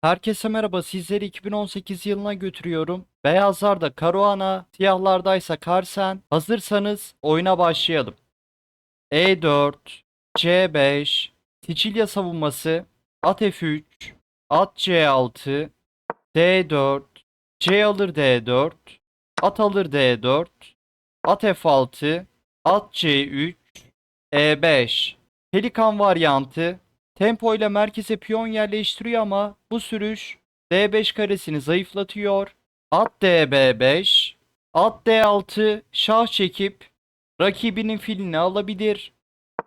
Herkese merhaba. Sizleri 2018 yılına götürüyorum. Beyazlarda Caruana, siyahlardaysa Carsen. Hazırsanız oyuna başlayalım. E4, C5, Sicilya savunması, at F3, at C6, D4, C alır D4, at alır D4, at F6, at C3, E5. Pelikan varyantı, Tempo ile merkeze piyon yerleştiriyor ama bu sürüş D5 karesini zayıflatıyor. At DB5, at D6 şah çekip rakibinin filini alabilir.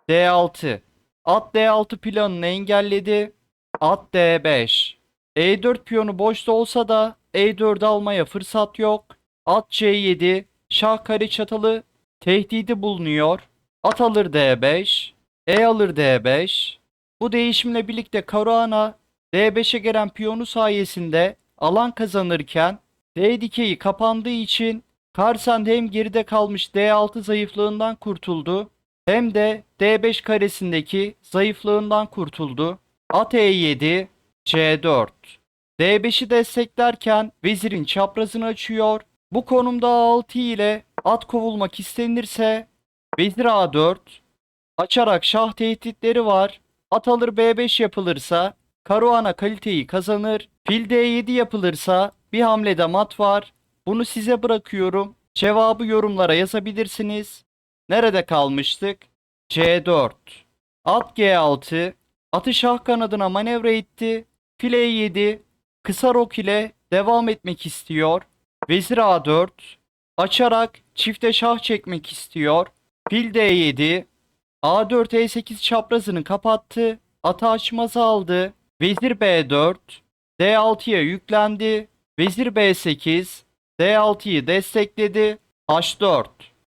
D6, at D6 planını engelledi. At D5. E4 piyonu boşta olsa da E4'ü almaya fırsat yok. At C7, şah kare çatalı tehdidi bulunuyor. At alır D5, E alır D5. Bu değişimle birlikte Caruana D5'e gelen piyonu sayesinde alan kazanırken D dikeyi kapandığı için Karsan hem geride kalmış D6 zayıflığından kurtuldu hem de D5 karesindeki zayıflığından kurtuldu. At E7, C4. D5'i desteklerken vezirin çaprazını açıyor. Bu konumda A6 ile at kovulmak istenirse vezir A4 açarak şah tehditleri var. At alır B5 yapılırsa Caruana kaliteyi kazanır. Fil D7 yapılırsa bir hamlede mat var. Bunu size bırakıyorum. Cevabı yorumlara yazabilirsiniz. Nerede kalmıştık? C4. At G6. Atı şah kanadına manevra etti. Fil E7. Kısa rok ile devam etmek istiyor. Vezir A4. Açarak çifte şah çekmek istiyor. Fil D7. A4 E8 çaprazını kapattı. Atı açmazı aldı. Vezir B4. D6'ya yüklendi. Vezir B8. D6'yı destekledi. H4.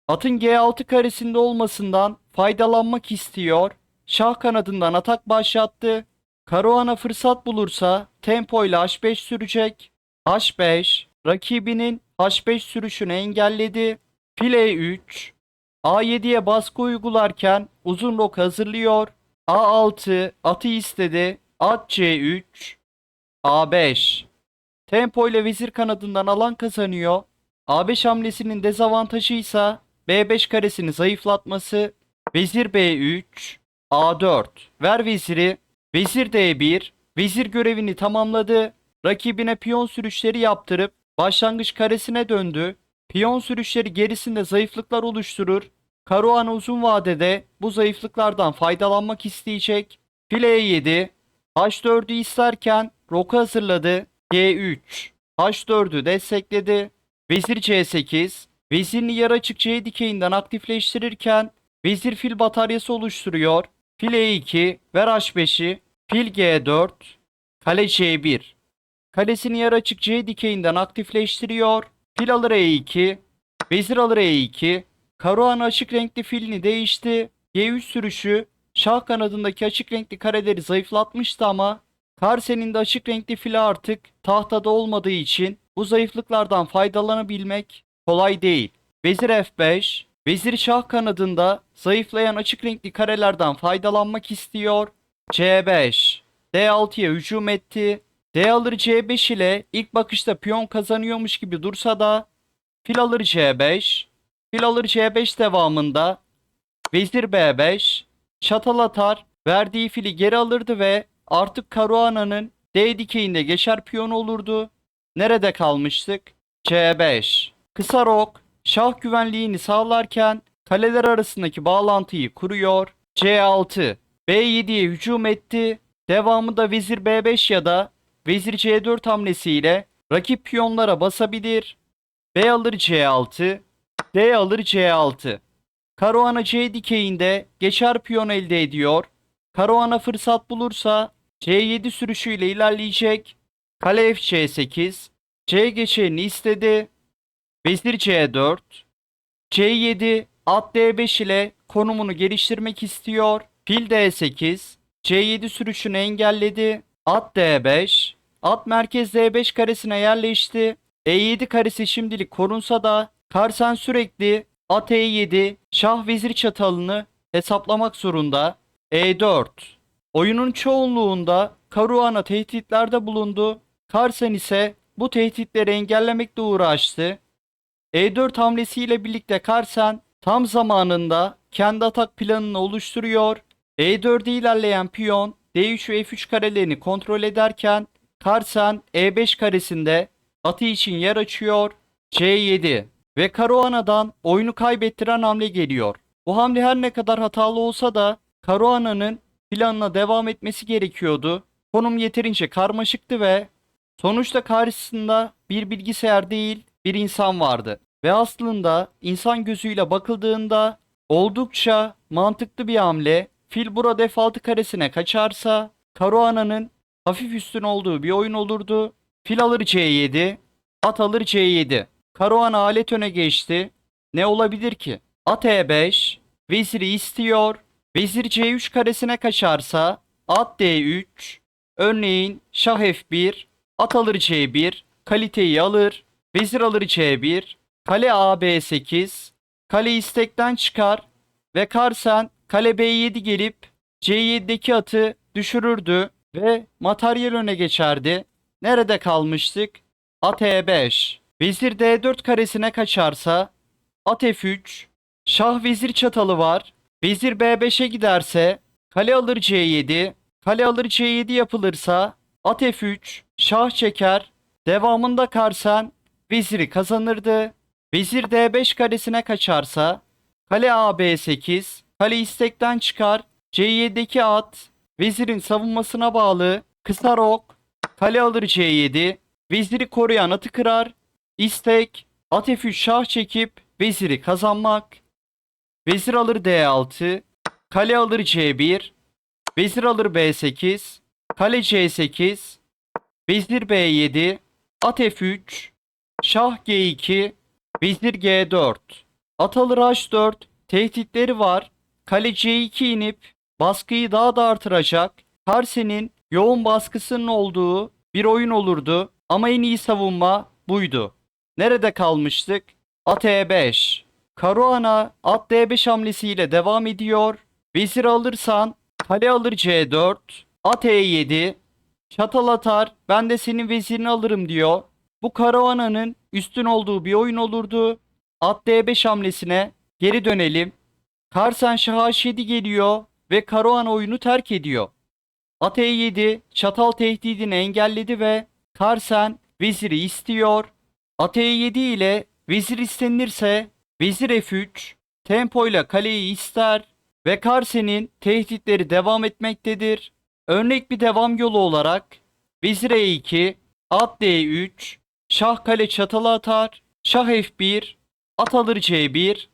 Atın G6 karesinde olmasından faydalanmak istiyor. Şah kanadından atak başlattı. Caruana fırsat bulursa tempo ile H5 sürecek. H5 rakibinin H5 sürüşünü engelledi. File 3 A7'ye baskı uygularken uzun rok hazırlıyor. A6 atı istedi. At C3 A5 Tempo ile vezir kanadından alan kazanıyor. A5 hamlesinin dezavantajı ise B5 karesini zayıflatması. Vezir B3 A4 Ver veziri. Vezir D1 Vezir görevini tamamladı. Rakibine piyon sürüşleri yaptırıp başlangıç karesine döndü. Piyon sürüşleri gerisinde zayıflıklar oluşturur. Caruana uzun vadede bu zayıflıklardan faydalanmak isteyecek. File 7 H4'ü isterken roku hazırladı. G3 H4'ü destekledi. Vezir C8 Vezirini yer açık C dikeyinden aktifleştirirken vezir fil bataryası oluşturuyor. Fil E2 ver H5'i Fil G4 Kale C1 Kalesini yer açık C dikeyinden aktifleştiriyor. Fil alır E2 Vezir alır E2 Caruana açık renkli filini değişti. G3 sürüşü şah kanadındaki açık renkli kareleri zayıflatmıştı ama Karsen'in de açık renkli fili artık tahtada olmadığı için bu zayıflıklardan faydalanabilmek kolay değil. Vezir F5, vezir şah kanadında zayıflayan açık renkli karelerden faydalanmak istiyor. C5, D6'ya hücum etti. D alır C5 ile ilk bakışta piyon kazanıyormuş gibi dursa da fil alır C5, fil alır C5 devamında vezir B5, çatal atar, verdiği fili geri alırdı ve artık Caruana'nın D dikeyinde geçer piyonu olurdu. Nerede kalmıştık? C5. Kısa rok, şah güvenliğini sağlarken kaleler arasındaki bağlantıyı kuruyor. C6. B7'ye hücum etti. Devamında vezir B5 ya da vezir C4 hamlesiyle rakip piyonlara basabilir. B alır C6. D alır C6. Caruana C dikeyinde geçer piyon elde ediyor. Caruana fırsat bulursa C7 sürüşüyle ilerleyecek. Kale F C8. C geçeni istedi. Vezir C4. C7 at D5 ile konumunu geliştirmek istiyor. Fil D8. C7 sürüşünü engelledi. At D5. At merkez D5 karesine yerleşti. E7 karesi şimdilik korunsa da Karsan sürekli at E7 şah vezir çatalını hesaplamak zorunda. E4 Oyunun çoğunluğunda Caruana tehditlerde bulundu. Carsen ise bu tehditleri engellemekle uğraştı. E4 hamlesiyle birlikte Carsen tam zamanında kendi atak planını oluşturuyor. E4'e ilerleyen piyon D3 ve F3 karelerini kontrol ederken Carsen E5 karesinde atı için yer açıyor. C7 ve Caruana'dan oyunu kaybettiren hamle geliyor. Bu hamle her ne kadar hatalı olsa da Caruana'nın planına devam etmesi gerekiyordu. Konum yeterince karmaşıktı ve sonuçta karşısında bir bilgisayar değil bir insan vardı. Ve aslında insan gözüyle bakıldığında oldukça mantıklı bir hamle. Fil burada F6 karesine kaçarsa Caruana'nın hafif üstün olduğu bir oyun olurdu. Fil alır C7, at alır C7. Caruana alet öne geçti. Ne olabilir ki? At E5, veziri istiyor. Vezir C3 karesine kaçarsa at D3, örneğin şah F1, at alır C1, kaliteyi alır, vezir alır C1, kale AB8, kale istekten çıkar ve Karsen kale B7 gelip C7'deki atı düşürürdü ve materyal öne geçerdi. Nerede kalmıştık? At E5. Vezir D4 karesine kaçarsa at F3. Şah vezir çatalı var. Vezir B5'e giderse kale alır C7. Kale alır C7 yapılırsa at F3. Şah çeker. Devamında Karsen veziri kazanırdı. Vezir D5 karesine kaçarsa kale AB8. Kale istekten çıkar. C7'deki at vezirin savunmasına bağlı. Kısa rok. Kale alır C7. Veziri koruyan atı kırar. İstek. At F3 şah çekip veziri kazanmak. Vezir alır D6. Kale alır C1. Vezir alır B8. Kale C8. Vezir B7. At F3. Şah G2. Vezir G4. At alır H4. Tehditleri var. Kale C2 inip baskıyı daha da artıracak. Karsen'in yoğun baskısının olduğu bir oyun olurdu. Ama en iyi savunma buydu. Nerede kalmıştık? At E5. Caruana at D5 hamlesiyle devam ediyor. Vezir alırsan kale alır C4. At E7. Çatal atar. Ben de senin vezirini alırım diyor. Bu Caruana'nın üstün olduğu bir oyun olurdu. At D5 hamlesine geri dönelim. Karsen Şah H7 geliyor ve Caruana oyunu terk ediyor. At E7 çatal tehdidini engelledi ve Karsen veziri istiyor. At E7 ile vezir istenirse vezir F3 tempoyla kaleyi ister ve Karsen'in tehditleri devam etmektedir. Örnek bir devam yolu olarak vezir E2, at D3, şah kale çatalı atar, şah F1, at alır C1,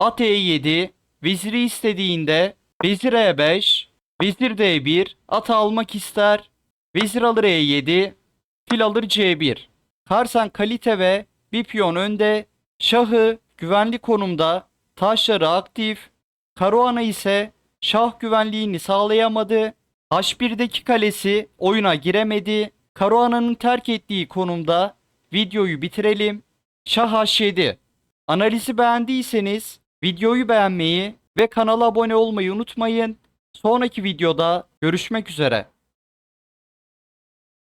at E7, veziri istediğinde vezir E5, vezir D1, atı almak ister, vezir alır E7, fil alır C1. Karsan kalite ve bir piyon önde, şahı güvenli konumda, taşları aktif, Caruana ise şah güvenliğini sağlayamadı. H1'deki kalesi oyuna giremedi. Caruana'nın terk ettiği konumda videoyu bitirelim. Şah H7. Analizi beğendiyseniz videoyu beğenmeyi ve kanala abone olmayı unutmayın. Sonraki videoda görüşmek üzere.